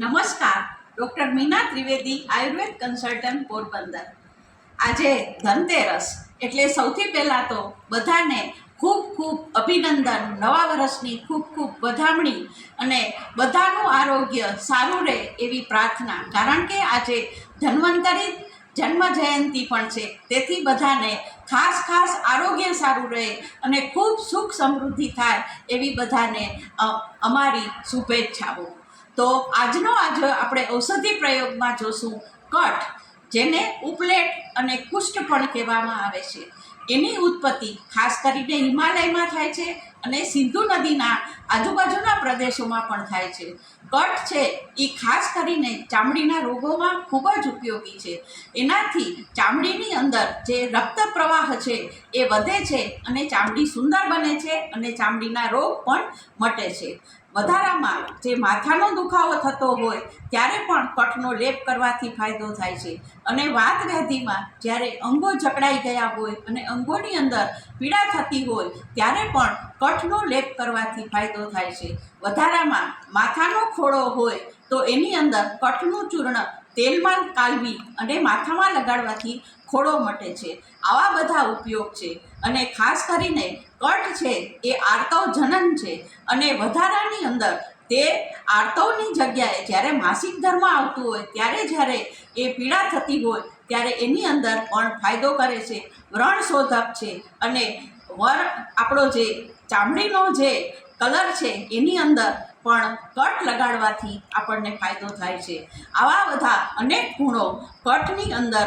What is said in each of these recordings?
નમસ્કાર, doctor Meena Trivedi Ayurveda consultant Porbandar. આજે ધનતેરસ, એટલે સૌથી પહેલાં તો બધાને ખૂબ ખૂબ અભિનંદન. નવા વર્ષની ખૂબ ખૂબ વધામણી અને બધાનું આરોગ્ય સારું રહે એવી પ્રાર્થના. કારણ કે આજે ધન્વંતરી જન્મ જયંતિ પણ છે. તેથી બધાને ખાસ ખાસ આરોગ્ય સારું રહે અને ખૂબ સુખ સમૃદ્ધિ થાય એવી બધાને અમારી શુભેચ્છાઓ. તો આજનો આજ આપણે ઔષધિ પ્રયોગમાં જોશું. કઠ જેને ઉપલેટ અને કુષ્ઠ પણ કહેવામાં આવે છે. એની ઉત્પત્તિ ખાસ કરીને હિમાલયમાં થાય છે અને સિંધુ નદીના આજુબાજુના પ્રદેશોમાં પણ થાય છે. કઠ છે એ ખાસ કરીને ચામડીના રોગોમાં ખૂબ જ ઉપયોગી છે. એનાથી ચામડીની અંદર જે રક્ત પ્રવાહ છે એ વધે છે અને ચામડી સુંદર બને છે અને ચામડીના રોગ પણ મટે છે. વધારામાં જે માથાનો દુખાવો થતો હોય, ત્યારે પણ કઠનો લેપ કરવાથી ફાયદો થાય છે અને વાત વ્યાધિમાં જ્યારે અંગો જકડાઈ ગયા હોય અને અંગોની અંદર પીડા થતી હોય, ત્યારે પણ કઠનો લેપ કરવાથી ફાયદો થાય છે. વધારામાં માથાનો ખોડો હોય, તો એની અંદર કઠનું ચૂર્ણ તેલમાં કાલવી અને માથામાં લગાડવાથી ખોડો મટે છે. આવા બધા ઉપયોગ છે અને ખાસ કરીને કઠ છે એ આર્તવ જનન છે અને વધારાની અંદર તે આર્તવની જગ્યાએ જ્યારે માસિક ધર્મ આવતું હોય, ત્યારે જ્યારે એ પીડા થતી હોય, ત્યારે એની અંદર પણ ફાયદો કરે છે વ્રણશોધક છે અને વર આપણો જે ચામડીનો જે કલર છે, એની અંદર પણ કટ લગાડવાથી આપણને ફાયદો થાય છે. આવા બધા અનેક ગુણો કટની અંદર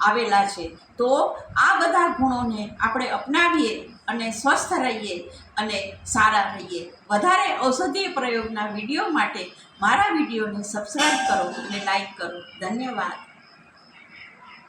આવેલા છે. તો આ બધા ગુણોને આપણે અપનાવીએ અને સ્વસ્થ રહીએ અને સારા રહીએ. વધારે ઔષધીય પ્રયોગના વીડિયો માટે મારા વિડીયોને સબસ્ક્રાઈબ કરો અને લાઈક કરો. ધન્યવાદ.